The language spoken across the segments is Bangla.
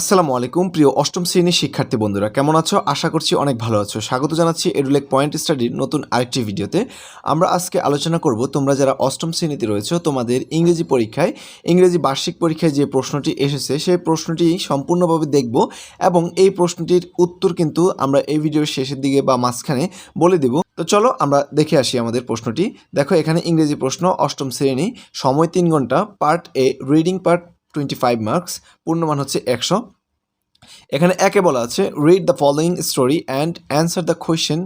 আসসালামু আলাইকুম, প্রিয় অষ্টম শ্রেণির শিক্ষার্থী বন্ধুরা, কেমন আছো? আশা করছি অনেক ভালো আছো। স্বাগত জানাচ্ছি এডুলেক পয়েন্ট স্টাডির নতুন আরেকটি ভিডিওতে। আমরা আজকে আলোচনা করব, তোমরা যারা অষ্টম শ্রেণীতে রয়েছো, তোমাদের ইংরেজি পরীক্ষায়, ইংরেজি বার্ষিক পরীক্ষায় যে প্রশ্নটি এসেছে, সেই প্রশ্নটি সম্পূর্ণভাবে দেখব এবং এই প্রশ্নটির উত্তর কিন্তু আমরা এই ভিডিওর শেষের দিকে বা মাঝখানে বলে দেব। তো চলো, আমরা দেখে আসি আমাদের প্রশ্নটি। দেখো, এখানে ইংরেজি প্রশ্ন, অষ্টম শ্রেণি, সময় তিন ঘণ্টা, part A reading part twenty five marks পূর্ণমান হচ্ছে একশো। এখানে একে বলা আছে read the following story and answer the question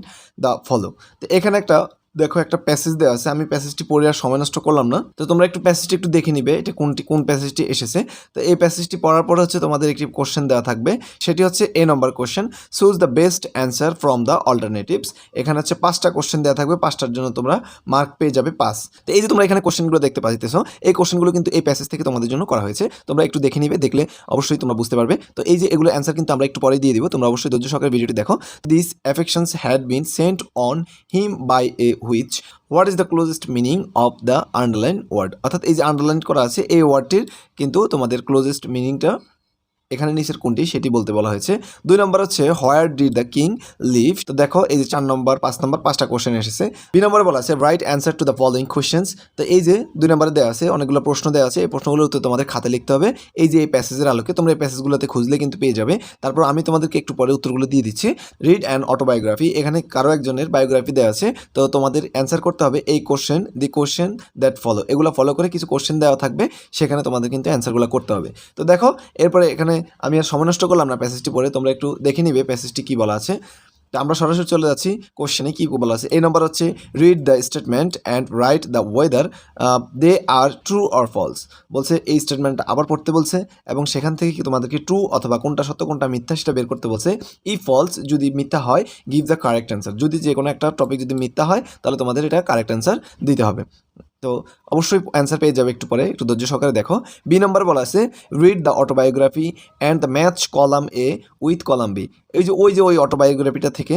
the follow তো এখানে একটা দেখো একটা প্যাসেজ দেওয়া আছে, আমি প্যাসেজটি পড়ে আর সময় নষ্ট করলাম না। তো তোমরা একটু প্যাসেজটি একটু দেখে নিবে, এটা কোনটি, কোন প্যাসেজটি এসেছে। তো এই প্যাসেজটি পড়ার পর হচ্ছে তোমাদের একটি কোশ্চেন দেওয়া থাকবে, সেটি হচ্ছে A number question choose the best answer from the alternatives এখানে হচ্ছে পাঁচটা কোশ্চেন দেওয়া থাকবে, পাঁচটার জন্য তোমরা মার্ক পেয়ে যাবে পাস তো এই যে তোমরা এখানে কোশ্চেনগুলো দেখতে পাচ্ছ এই কোশ্চেনগুলো কিন্তু এই প্যাসেজ থেকে তোমাদের জন্য করা হয়েছে। তোমরা একটু দেখে নিবে, দেখলে অবশ্যই তোমরা বুঝতে পারবে। তো এই যে এগুলো অ্যান্সার কিন্তু আমরা একটু পরে দিয়ে দিব, তোমরা অবশ্যই ধৈর্য সহকারে ভিডিওটি দেখো। This affections had been sent on him by a which what is the closest meaning of the underline word অর্থাৎ এই যে আন্ডারলাইন করা আছে, এই ওয়ার্ডটির কিন্তু তোমাদের ক্লোজেস্ট মিনিংটা এখানে নিচের কোনটি সেটি বলতে বলা হয়েছে। দুই নম্বর হচ্ছে where did the king live তো দেখো, এই যে চার নম্বর, পাঁচ নম্বর, পাঁচটা কোশ্চেন এসেছে। দুই নম্বরে বলা আছে write answer to the following questions তো এই যে দুই নম্বরে দেওয়া আছে, অনেকগুলো প্রশ্ন দেওয়া আছে, এই প্রশ্নগুলোর উত্তর তোমাদের খাতে লিখতে হবে। এই যে এই প্যাসেজের আলোকে তোমরা এই প্যাসেজগুলোতে খুঁজলে কিন্তু পেয়ে যাবে। তারপর আমি তোমাদেরকে একটু পরে উত্তরগুলো দিয়ে দিচ্ছি। রিড অ্যান্ড অটোবায়োগ্রাফি এখানে কারও একজনের বায়োগ্রাফি দেওয়া আছে। তো তোমাদের অ্যান্সার করতে হবে এই question the question that follow এগুলো ফলো করে কিছু কোশ্চেন দেওয়া থাকবে, সেখানে তোমাদের কিন্তু অ্যান্সারগুলো করতে হবে। তো দেখো, এরপরে এখানে আমি আর সময় নষ্ট করলাম না প্যাসেজটি পড়ে, তোমরা একটু দেখে নিবে প্যাসেজটি কী বলা আছে। তো আমরা সরাসরি চলে যাচ্ছি কোশ্চেনে কী বলা আছে? এই নম্বর হচ্ছে read the statement and write the whether they are true or false বলছে, এই স্টেটমেন্টটা আবার পড়তে বলছে এবং সেখান থেকে কি তোমাদেরকে ট্রু অথবা কোনটা সত্য, কোনটা মিথ্যা সেটা বের করতে বলছে। ই ফলস যদি মিথ্যা হয় গিভ দ্য কারেক্ট অ্যান্সার যদি যে কোনো একটা টপিক যদি মিথ্যা হয়, তাহলে তোমাদের এটা কারেক্ট অ্যান্সার দিতে হবে। তো অবশ্যই অ্যান্সার পেয়ে যাবে একটু পরে, একটু ধৈর্য সহকারে দেখো। বি নম্বর বলা আছে read the autobiography and the match column A with column B এই যে, ওই যে, ওই অটোবায়োগ্রাফিটা থেকে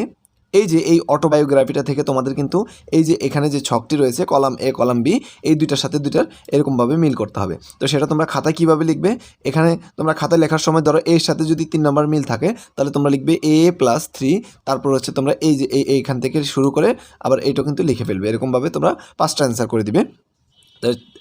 এই যে এই অটোবায়োগ্রাফিটা থেকে তোমাদের কিন্তু এই যে এখানে যে ছকটি রয়েছে কলাম এ কলাম বি এই দুইটার সাথে দুইটার এরকমভাবে মিল করতে হবে। তো সেটা তোমরা খাতা কীভাবে লিখবে? এখানে তোমরা খাতা লেখার সময় ধরো এর সাথে যদি তিন নম্বর মিল থাকে, তাহলে তোমরা লিখবে এ প্লাস থ্রি তারপর হচ্ছে তোমরা এই যে এই এইখান থেকে শুরু করে আবার এইটা কিন্তু লিখে ফেলবে। এরকমভাবে তোমরা পাঁচটা অ্যান্সার করে দিবে।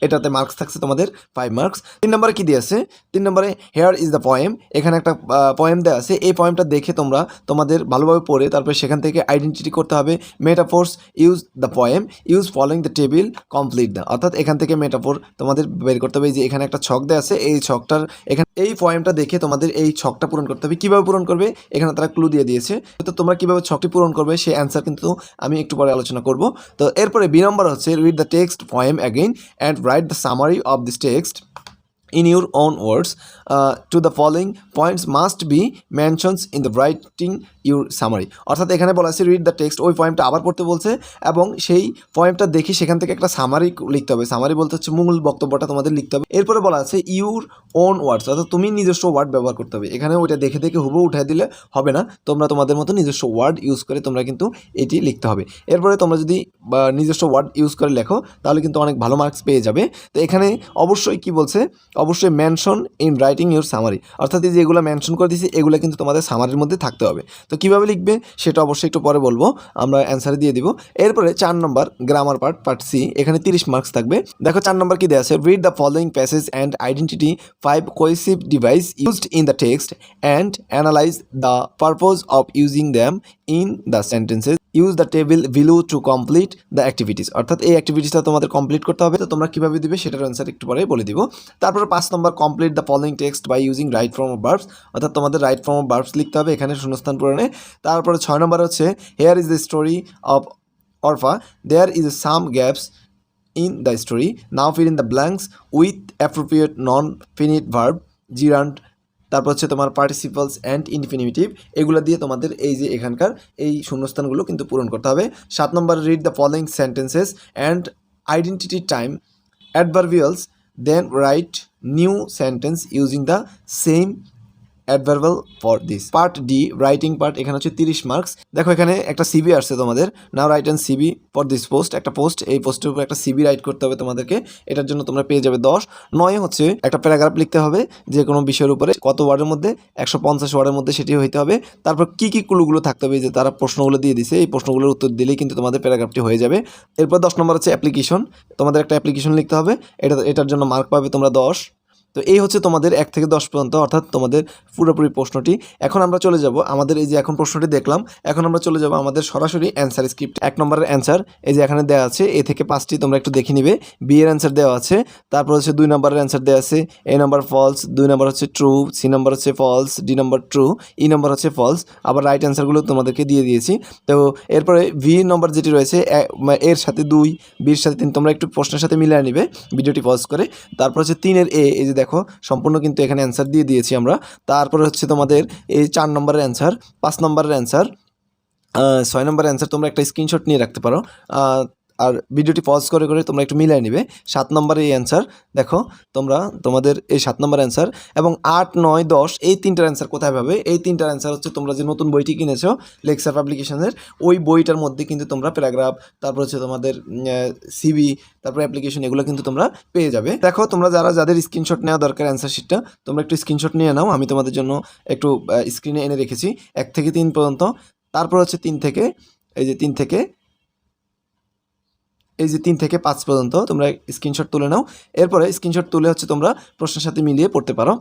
এটাতে মার্কস থাকছে তোমাদের ফাইভ মার্কস তিন নম্বরে কী দিয়েছে? তিন নম্বরে হেয়ার ইজ দ্য পয়েম এখানে একটা পয়েম দেওয়া আছে। এই পয়েমটা দেখে তোমরা তোমাদের ভালোভাবে পড়ে, তারপরে সেখান থেকে আইডেন্টিটি করতে হবে। Metaphors use the poem use following the table complete the অর্থাৎ এখান থেকে মেটাফোর তোমাদের বের করতে হবে। যে এখানে একটা ছক দেওয়া আছে, এই ছকটার এখানে, এই পয়েমটা দেখে তোমাদের এই ছকটা পূরণ করতে হবে। কীভাবে পূরণ করবে? এখানে তারা ক্লু দিয়ে দিয়েছে। তো তোমরা কীভাবে ছকটি পূরণ করবে, সেই অ্যান্সার কিন্তু আমি একটু পরে আলোচনা করব। তো এরপরে বি নম্বর হচ্ছে read the text poem again and write the summary of this text in your own words. Uh, to the following points must be mentions in the writing your summary. অর্থাৎ এখানে বলা আছে রিড দ্য টেক্সট ওই পয়েমটা আবার পড়তে বলছে এবং সেই পয়েমটা দেখে সেখান থেকে একটা সামারি লিখতে হবে। সামারি বলতে হচ্ছে মূল বক্তব্যটা তোমাদের লিখতে হবে। এরপরে বলা আছে ইউর ওন ওয়ার্ডস অর্থাৎ তুমি নিজস্ব ওয়ার্ড ব্যবহার করতে হবে। এখানে ওইটা দেখে দেখে হুবু উঠে দিলে হবে না। তোমরা তোমাদের মতো নিজস্ব ওয়ার্ড ইউজ করে তোমরা কিন্তু এটি লিখতে হবে। এরপরে তোমরা যদি নিজস্ব ওয়ার্ড ইউজ করে লেখো, তাহলে কিন্তু অনেক ভালো মার্কস পেয়ে যাবে। তো এখানে অবশ্যই কি বলছে? অবশ্যই mention in writing your summary অর্থাৎ এই যেগুলো মেনশন করে দিয়েছি, এগুলো কিন্তু তোমাদের সামারির মধ্যে থাকতে হবে। তো কীভাবে লিখবে? সেটা অবশ্যই একটু পরে বলব। আমরা অ্যান্সার দিয়ে দিব। এরপরে চার number grammar part part C এখানে তিরিশ মার্কস থাকবে। দেখো চার নম্বর কি দেওয়া আছে? Read the following passage and identity five cohesive devices used in the text and analyse the purpose of using them in the sentences use the table below to complete the activities অর্থাৎ এই অ্যাক্টিভিটিসটা তোমাদের কমপ্লিট করতে হবে। তো তোমরা কীভাবে দিবে সেটার অ্যান্সার একটু পরে বলে দিব। তারপরে পাঁচ number complete the following text by using right form of verbs অর্থাৎ তোমাদের রাইট ফর্ম অফ বার্বস লিখতে হবে এখানে শূন্যস্থান পূরণে। তারপরে ছয় নম্বর হচ্ছে here is the story of Orpha there is some gaps the story now fill in the blanks with appropriate non finite verb gerund তারপর হচ্ছে তোমার পার্টিসিপালস অ্যান্ড ইনফিনিটিভ এগুলো দিয়ে তোমাদের এই যে এখানকার এই শূন্যস্থানগুলো কিন্তু পূরণ করতে হবে। সাত number read the following sentences and identity time adverbials then write new sentence using the same adverbial for this part D writing part এখানে হচ্ছে তিরিশ মার্কস দেখো এখানে একটা সিবি আসছে তোমাদের। নাও right and CB for this post একটা পোস্ট এই পোস্টের উপর একটা সিবি রাইট করতে হবে তোমাদেরকে। এটার জন্য তোমরা পেয়ে যাবে দশ। নয় হচ্ছে একটা প্যারাগ্রাফ লিখতে হবে, যে কোনো বিষয়ের উপরে কত ওয়ার্ডের মধ্যে, একশো পঞ্চাশ ওয়ার্ডের মধ্যে সেটি হইতে হবে। তারপর কি কি ক্লুগুলো থাকতে হবে যে তারা প্রশ্নগুলো দিয়ে দিছে, এই প্রশ্নগুলোর উত্তর দিলেই কিন্তু তোমাদের প্যারাগ্রাফটি হয়ে যাবে। এরপর দশ নম্বর হচ্ছে অ্যাপ্লিকেশন তোমাদের একটা অ্যাপ্লিকেশন লিখতে হবে। এটা, এটার জন্য মার্ক পাবে তোমরা দশ। তো এই হচ্ছে তোমাদের এক থেকে দশ পর্যন্ত, অর্থাৎ তোমাদের পুরোপুরি প্রশ্নটি। এখন আমরা চলে যাব আমাদের এই যে এখন প্রশ্নটি দেখলাম, এখন আমরা চলে যাব আমাদের সরাসরি অ্যান্সার স্ক্রিপ্ট এক নম্বরের অ্যান্সার এই যে এখানে দেওয়া আছে, এ থেকে পাঁচটি তোমরা একটু দেখে নিবে। বি এর অ্যান্সার দেওয়া আছে, তারপর হচ্ছে দুই নম্বরের অ্যান্সার দেওয়া আছে এ নম্বর ফলস দুই নম্বর হচ্ছে ট্রু সি নম্বর হচ্ছে false D number true E number হচ্ছে ফলস আবার রাইট অ্যান্সারগুলো তোমাদেরকে দিয়ে দিয়েছি। তো এরপরে ভি নম্বর যেটি রয়েছে এর সাথে দুই বির সাথে তিন, তোমরা একটু প্রশ্নের সাথে মিলিয়ে নিবে, ভিডিওটি পজ করে। তারপর হচ্ছে তিনের এ এই যে দেখো, সম্পূর্ণ কিন্তু এখানে অ্যান্সার দিয়ে দিয়েছি আমরা। তারপরে হচ্ছে তোমাদের এই চার নম্বরের অ্যান্সার পাঁচ নম্বরের অ্যান্সার ছয় নম্বরের অ্যান্সার তোমরা একটা স্ক্রিনশট নিয়ে রাখতে পারো। আর ভিডিওটি পজ করে করে তোমরা একটু মিলাই নিবে। সাত নম্বরের এই অ্যান্সার দেখো, তোমরা, তোমাদের এই সাত নম্বর অ্যান্সার এবং আট, নয়, দশ, এই তিনটার অ্যান্সার কোথায় পাবে? এই তিনটার অ্যান্সার হচ্ছে তোমরা যে নতুন বইটি কিনেছো লেকচার পাবলিকেশনের ওই বইটার মধ্যে কিন্তু তোমরা প্যারাগ্রাফ তারপর হচ্ছে তোমাদের সিবি তারপর অ্যাপ্লিকেশন এগুলো কিন্তু তোমরা পেয়ে যাবে। দেখো, তোমরা যারা, যাদের স্ক্রিনশট নেওয়া দরকার অ্যান্সার শিটটা তোমরা একটু স্ক্রিনশট নিয়ে নাও, আমি তোমাদের জন্য একটু স্ক্রিনে এনে রেখেছি, এক থেকে তিন পর্যন্ত। তারপর হচ্ছে তিন থেকে, এই যে তিন থেকে এই যে তিন থেকে পাঁচ পর্যন্ত তোমরা স্ক্রিনশট তুলে নাও। এরপরে স্ক্রিনশট তুলে হচ্ছে তোমরা প্রশ্নের সাথে মিলিয়ে পড়তে পারো।